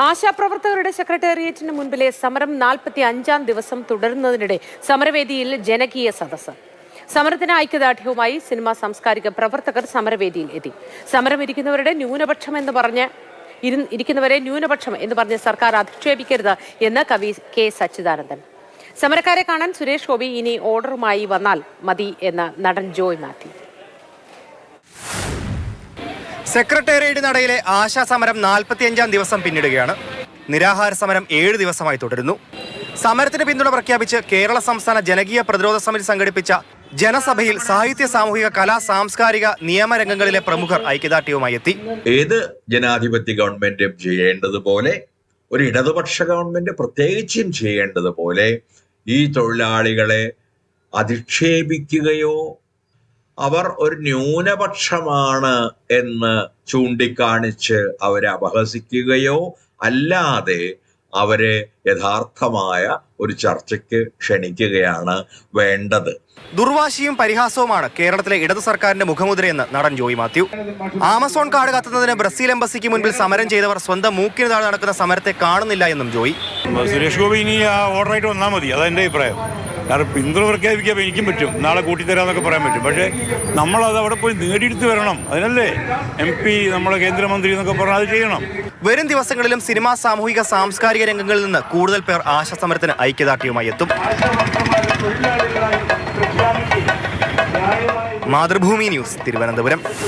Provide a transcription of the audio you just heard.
ആശാപ്രവർത്തകരുടെ സെക്രട്ടേറിയറ്റിന് മുൻപിലെ സമരം നാൽപ്പത്തി അഞ്ചാം ദിവസം തുടരുന്നതിനിടെ സമരവേദിയിൽ ജനകീയ സദസ്സ്. സമരത്തിന് ഐക്യദാർഢ്യവുമായി സിനിമാ സാംസ്കാരിക പ്രവർത്തകർ സമരവേദിയിൽ എത്തി. സമരം ഇരിക്കുന്നവരുടെ ന്യൂനപക്ഷം എന്ന് പറഞ്ഞ് ഇരു- ഇരിക്കുന്നവരെ ന്യൂനപക്ഷം എന്ന് പറഞ്ഞ് സർക്കാർ അധിക്ഷേപിക്കരുത് എന്ന് കവി കെ സച്ചിദാനന്ദൻ. സമരക്കാരെ കാണാൻ സുരേഷ് ഗോപി ഇനി ഓർഡറുമായി വന്നാൽ മതി എന്ന് നടൻ ജോയ് മാത്യു. സെക്രട്ടേറിയറ്റ് നടയിലെ ആശാ സമരം നാൽപ്പത്തിയഞ്ചാം ദിവസം പിന്നിടുകയാണ്. നിരാഹാര സമരം ഏഴ് ദിവസമായി തുടരുന്നു. സമരത്തിന് പിന്തുണ പ്രഖ്യാപിച്ച് കേരള സംസ്ഥാന ജനകീയ പ്രതിരോധ സമിതി സംഘടിപ്പിച്ച ജനസഭയിൽ സാഹിത്യ സാമൂഹിക കലാ സാംസ്കാരിക നിയമരംഗങ്ങളിലെ പ്രമുഖർ ഐക്യദാർഢ്യവുമായി എത്തി. ഏത് ജനാധിപത്യ ഗവൺമെന്റും ചെയ്യേണ്ടതുപോലെ ഒരു ഇടതുപക്ഷ ഗവൺമെന്റ് പ്രത്യേകിച്ചും ചെയ്യേണ്ടതുപോലെ ഈ തൊഴിലാളികളെ അധിക്ഷേപിക്കുകയോ അവർ ഒരു ന്യൂനപക്ഷമാണ് എന്ന് ചൂണ്ടിക്കാണിച്ച് അവരെ അപഹസിക്കുകയോ അല്ലാതെ അവരെ യഥാർത്ഥമായ ഒരു ചർച്ചയ്ക്ക് ക്ഷണിക്കുകയാണ് വേണ്ടത്. ദുർവാശിയും പരിഹാസവുമാണ് കേരളത്തിലെ ഇടതു സർക്കാരിന്റെ മുഖമുദ്രയെന്ന് നടൻ ജോയി മാത്യു. ആമസോൺ കാർഡ് കത്തുന്നതിന് ബ്രസീൽ എംബസിക്ക് മുൻപിൽ സമരം ചെയ്തവർ സ്വന്തം മൂക്കിന് താഴെ നടക്കുന്ന സമരത്തെ കാണുന്നില്ല എന്നും ജോയി. സുരേഷ് ഗോപി ഇനി ആ ഓർഡറായിട്ട് വന്നാൽ മതി. അതാ എന്റെ അഭിപ്രായം. കാരണം പിന്തുണ പ്രഖ്യാപിക്കാൻ എനിക്കും പറ്റും. നാളെ കൂട്ടിത്തരാമെന്നൊക്കെ പറയാൻ പറ്റും. പക്ഷേ നമ്മളത് അവിടെ പോയി നേടിയെടുത്ത് വരണം. അതിനല്ലേ എം പി നമ്മളെ കേന്ദ്രമന്ത്രി എന്നൊക്കെ പറഞ്ഞാൽ അത് ചെയ്യണം. വരും ദിവസങ്ങളിലും സിനിമാ സാമൂഹിക സാംസ്കാരിക രംഗങ്ങളിൽ നിന്ന് കൂടുതൽ പേർ ആശാസമരത്തിന് ഐക്യദാർഢ്യവുമായി എത്തും. മാതൃഭൂമി ന്യൂസ് തിരുവനന്തപുരം.